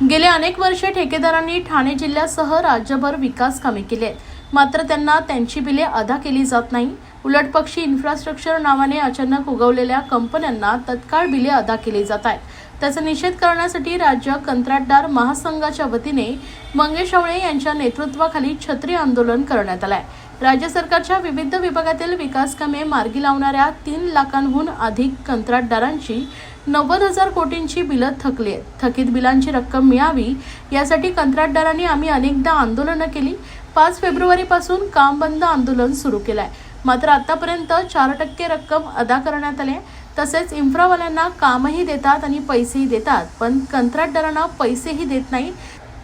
गेले अनेक वर्षे ठेकेदारांनी ठाणे जिल्ह्यासह राज्यभर विकास कामे केली आहेत. मात्र त्यांना त्यांची बिले अदा केली जात नाही. उलट पक्षी इन्फ्रास्ट्रक्चर नावाने अचानक उगवलेल्या कंपन्यांना तत्काळ बिले अदा केली जात आहेत. त्याचा निषेध करण्यासाठी राज्य कंत्राटदार महासंघाच्या वतीने मंगेश आवळे यांच्या नेतृत्वाखाली छत्री आंदोलन करण्यात आलं आहे राज्य सरकारच्या विविध विभागातील विकास कामे मार्गी लावणाऱ्या तीन लाखांहून अधिक कंत्राटदारांची नव्वद हजार कोटींची बिलं थकली आहेत. थकीत बिलांची रक्कम मिळावी यासाठी कंत्राटदारांनी आम्ही अनेकदा आंदोलनं केली. पाच फेब्रुवारीपासून काम बंद आंदोलन सुरू केलं आहे मात्र आतापर्यंत चार टक्के रक्कम अदा करण्यात आली तसेच इन्फ्रावाल्यांना कामही देतात आणि पैसेही देतात. पण कंत्राटदारांना पैसेही देत नाही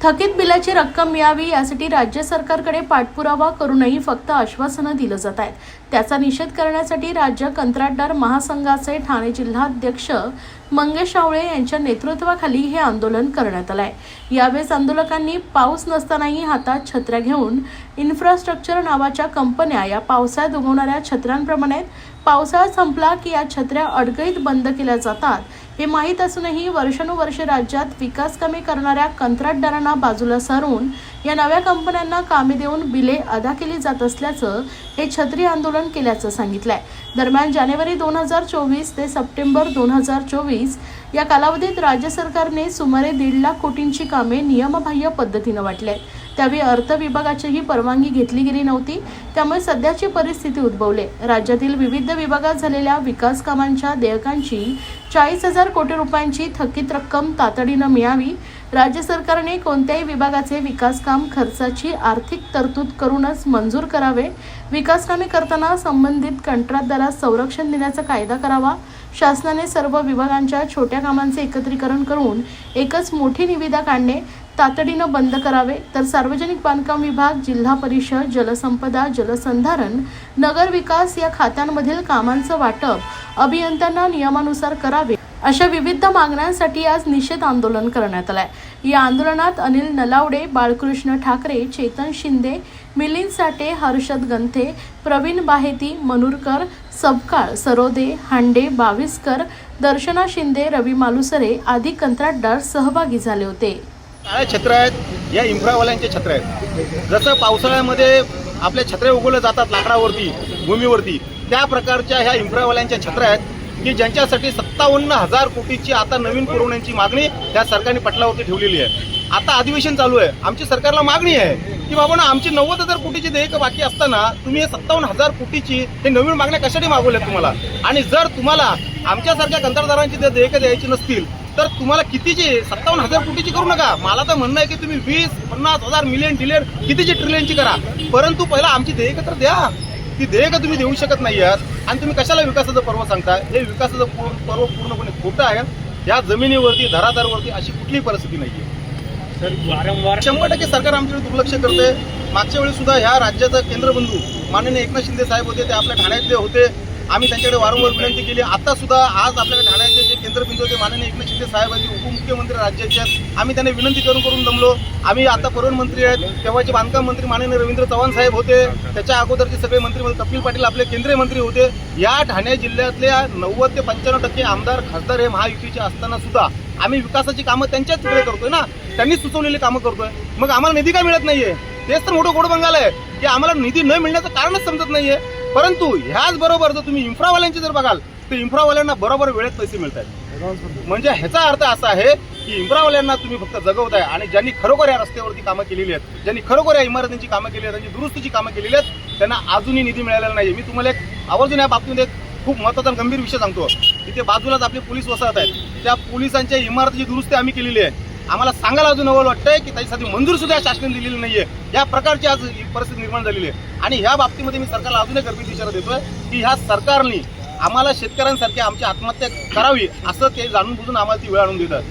थकीत बिलाची रक्कम मिळावी यासाठी राज्य सरकारकडे पाठपुरावा करूनही फक्त आश्वासनं दिलं जात आहेत. त्याचा निषेध करण्यासाठी राज्य कंत्राटदार महासंघाचे ठाणे जिल्हाध्यक्ष मंगेश आवळे यांच्या नेतृत्वाखाली हे आंदोलन करण्यात आलं आहे यावेळेस आंदोलकांनी पाऊस नसतानाही हातात छत्र्या घेऊन इन्फ्रास्ट्रक्चर नावाच्या कंपन्या या पावसाळ्यात उगवणाऱ्या छत्र्यांप्रमाणे पावसाळा संपला की या छत्र्या अडगळीत बंद केल्या जातात हे माहीत असूनही वर्षानुवर्षे राज्यात विकास कमी करणाऱ्या कंत्राटदारांना बाजूला सारून या नव्या कंपन्यांना कामे देऊन बिले अदा केली जात असल्याचं हे छत्री आंदोलन केल्याचं सांगितलंय. दरम्यान जानेवारी दोन हजार चोवीस ते सप्टेंबर दोन हजार चोवीस या कालावधीत राज्य सरकारने सुमारे दीड लाख कोटींची कामे नियमबाह्य पद्धतीनं वाटली. आहेत त्यावेळी अर्थ विभागाचीही परवानगी घेतली गेली नव्हती. त्यामुळे सध्याची परिस्थिती उद्भवली. राज्यातील विविध विभागात झालेल्या विकास कामांच्या देयकांची चाळीस हजार कोटी रुपयांची थकीत रक्कम तातडीनं मिळावी. राज्य सरकारने कोणत्याही विभागाचे विकास काम खर्चाची आर्थिक तरतूद करूनच मंजूर करावे. विकास कामे करताना संबंधित कंत्राटदारास संरक्षण देण्याचा कायदा करावा. शासनाने सर्व विभागांच्या छोट्या कामांचे एकत्रीकरण करून एकच मोठी निविदा काढणे तातडीनं बंद करावे. तर सार्वजनिक बांधकाम विभाग जिल्हा परिषद जलसंपदा जलसंधारण नगर विकास या खात्यांमधील कामांचं वाटप अभियंत्यांना नियमानुसार करावे. अशा विविध मागण्यांसाठी आज निषेध आंदोलन करण्यात आलंय. या आंदोलनात अनिल नलावडे बाळकृष्ण ठाकरे चेतन शिंदे मिलिंद साठे हर्षद गंथे प्रवीण बाहेती मनुरकर सबकाळ सरोदे हांडे बाविस्कर दर्शना शिंदे रवी मालुसरे आदी कंत्राटदार सहभागी झाले होते. काळ्या छत्र आहेत या इम्फ्रावाल्यांचे छत्र आहेत. जसं पावसाळ्यामध्ये आपल्या छत्र्या उगवल्या जातात लाकडावरती भूमीवरती त्या प्रकारच्या ह्या इम्फ्रावाल्यांच्या छत्र आहेत. की ज्यांच्यासाठी सत्तावन्न हजार कोटीची आता नवीन पुरवण्याची मागणी त्या सरकारने पटलावरती ठेवलेली आहे. आता अधिवेशन चालू आहे. आमची सरकारला मागणी आहे की बाबा ना आमची नव्वद हजार कोटीची देयक बाकी असताना तुम्ही हे सत्तावन्न हजार कोटीची हे नवीन मागण्या कशासाठी मागवल्यात तुम्हाला? आणि जर तुम्हाला आमच्यासारख्या कंत्राटदारांची जर देयकं द्यायची नसतील तर तुम्हाला कितीची सत्तावन्न हजार कोटीची करू नका? मला तर म्हणणं आहे की तुम्ही वीस पन्नास हजार मिलियन डिलियन कितीची ट्रिलियनची करा. परंतु पहिला आमची देयकं तर द्या. ती देयकं तुम्ही देऊ शकत नाही आहात? आणि तुम्ही कशाला विकासाचं पर्व सांगताय? हे विकासाचं पर्व पूर्णपणे खोटं आहे. या जमिनीवरती धराधारवरती अशी कुठलीही परिस्थिती नाहीये. सर वारंवार शंभर टक्के सरकार आमच्याकडे दुर्लक्ष करते मागच्या वेळी सुद्धा ह्या राज्याचा केंद्रबंधू माननीय एकनाथ शिंदे साहेब होते ते आपल्या ठाण्यातले होते. आम्ही त्यांच्याकडे वारंवार विनंती केली. आता सुद्धा आज आपल्याकडे ठाण्याचे जे केंद्रबिंदू होते माननीय एकनाथ शिंदे साहेब आहेत उपमुख्यमंत्री राज्याचे आहेत. आम्ही त्यांना विनंती करून करून जमलो. आम्ही आता परिवहन मंत्री आहेत. तेव्हाचे बांधकाम मंत्री माननीय रवींद्र चव्हाण साहेब होते. त्याच्या अगोदरचे सगळे मंत्री म्हणजे कपिल पाटील आपले केंद्रीय मंत्री होते. या ठाणे जिल्ह्यातल्या नव्वद ते पंच्याण्णव टक्के आमदार खासदार हे महायुतीचे असताना सुद्धा आम्ही विकासाची कामं त्यांच्याच तिकडे करतोय ना. त्यांनी सुचवलेली कामं करतोय. मग आम्हाला निधी काय मिळत नाहीये? तेच तर मोठं गोड बंगाल आहे. की आम्हाला निधी न मिळण्याचं कारणच समजत नाहीये. परंतु ह्याच बरोबर जर तुम्ही इन्फ्रावाल्यांची जर बघाल तर इन्फ्रावाल्यांना बरोबर वेळेत पैसे मिळत आहेत म्हणजे ह्याचा अर्थ असा आहे की इम्रावाल्यांना तुम्ही फक्त जगवताय आणि ज्यांनी खरोखर या रस्त्यावरती कामं केलेली आहेत ज्यांनी खरोखर या इमारतींची कामं केली आहेत त्यांची दुरुस्तीची कामं केलेली आहेत त्यांना अजूनही निधी मिळालेला नाही मी तुम्हाला एक आवर्जून या बाबतीत एक खूप महत्त्वाचा गंभीर विषय सांगतो. इथे बाजूलाच आपले पोलीस वसाहत आहेत. त्या पोलिसांच्या इमारतीची दुरुस्ती आम्ही केलेली आहे. आम्हाला सांगायला अजून अवल वाटतंय की त्याच्यासाठी मंजूर सुद्धा या शासनाने दिलेली नाहीये. या प्रकारची आज ही परिस्थिती निर्माण झालेली आहे. आणि ह्या बाबतीमध्ये मी सरकारला अजून एक गंभीर इशारा देतोय की ह्या सरकारने आम्हाला शेतकऱ्यांसारखी आमची आत्महत्या करावी असं ते जाणून बुजून आम्हाला ती वेळ आणून देतात.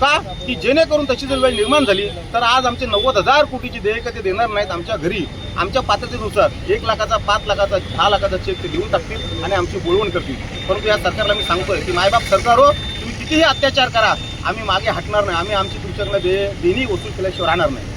का? की जेणेकरून तशी जर वेळ निर्माण झाली तर आज आमचे नव्वद हजार कोटीची देयकं ते देणार नाहीत आमच्या घरी. आमच्या पात्रतेनुसार एक लाखाचा पाच लाखाचा दहा लाखाचा चेक ते देऊन टाकतील आणि आमची बोलवण करतील. परंतु या सरकारला मी सांगतोय की मायबाप सरकार हो तुम्ही कितीही अत्याचार करा आम्ही मागे हटणार नाही. आम्ही आमची तुमच्याकडे दे देणी वसूल केल्याशिवाय राहणार नाही.